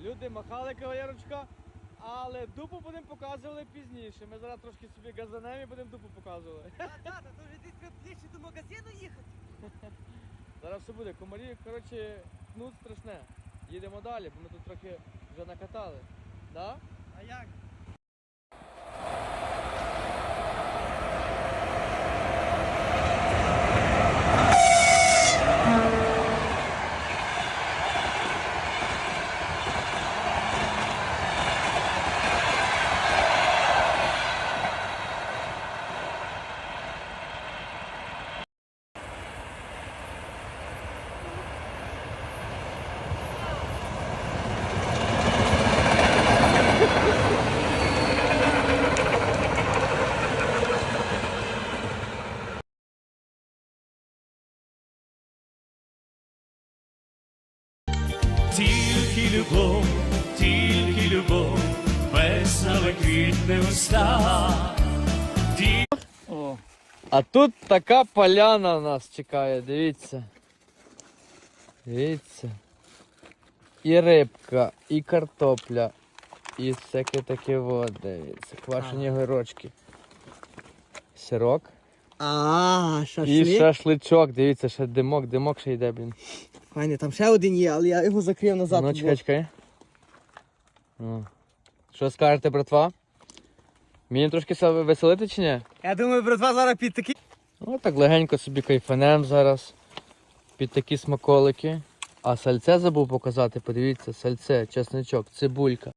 Люди махали кавалерочка, але дупу будемо показувати пізніше. Ми зараз трошки собі газанем і будемо дупу показувати. Та, то вже десь треба ближче до магазину їхати. Зараз все буде. Комарі, коротше, ну страшне. Їдемо далі, бо ми тут трохи вже накатали. Да? А як? Тільки любов, тільки любов, весело квітне уста. Ті- А тут така поляна нас чекає, дивіться. Дивіться. І рибка, і картопля, і всяке таке вот, дивіться. Квашені огірочки. Сирок. А, І шашличок, дивіться, ще димок, димок ще йде, блін. Файне, там ще один є, але я його закрив назад. Ну, чекай, чекай. Ну. Що скажете, братва? Мені трошки веселити чи ні? Я думаю, братва зараз під такий. Ну так легенько собі кайфанем зараз. Під такі смаколики. А сальце забув показати, подивіться, сальце, чесничок, цибулька.